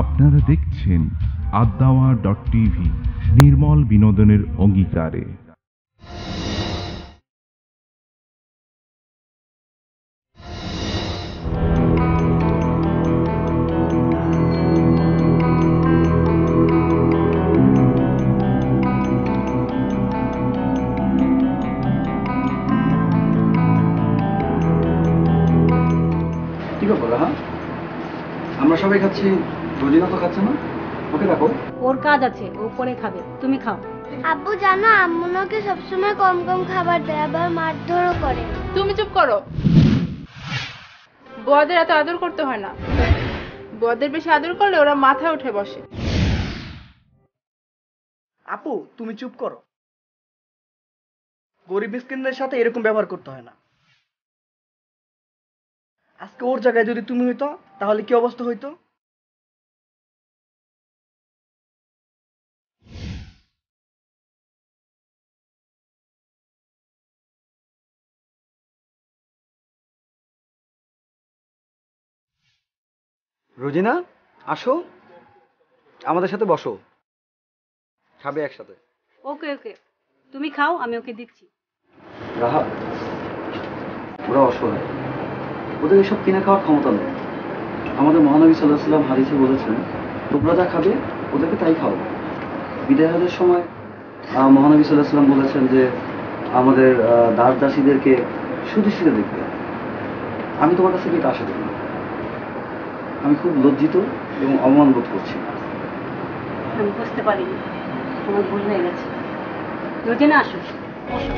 আপনারা দেখছেন আদাওয়া dot TV নির্মল বিনোদনের অঙ্গীকারে। আমরা সবাই খাচ্ছি। রোজিনা তো খাচ্ছে না? ওকে রাখো ওর কাজ আছে ও পরে খাবে। তুমি খাও। আব্বু জানো আম্মু নাকি সবসময় কম কম খাবার দেয় আবার মারধরও করে। তুমি চুপ করো। বড়দের এত আদর করতে হয় না। বড়দের বেশি আদর করলে ওরা মাথায় উঠে বসে। আপু তুমি চুপ করো। গরিব মিসকিনদের সাথে এরকম ব্যবহার করতে হয় না। আজকে ওর জায়গায় যদি তুমি হইতো তাহলে কি অবস্থা হইতো? রোজিনা আসো। আমাদের সাথে বসো। খাবে একসাথে। ওকে ওকে। তুমি খাও আমি ওকে দিচ্ছি। রাহা ওরা অসহায়। ওদের এসব কিনে খাওয়ার ক্ষমতা নেই। আমাদের মহানবী সাল্লাহ সাল্লাম হাদিসে বলেছেন তোমরা যা খাবে ওদেরকে তাই খাও। বিদায় হজের সময় মহানবী সাল্লাহ সাল্লাম বলেছেন যে আমাদের দাস দাসীদেরকে সুদৃষ্টিতে দেখবে। আমি তোমার কাছে এটা আশা করি। আমি খুব লজ্জিত এবং অপমান বোধ করছি। আমি বুঝতে পারিনি তোমার ভুল হয়ে গেছে। রোজিনা আসো বসো।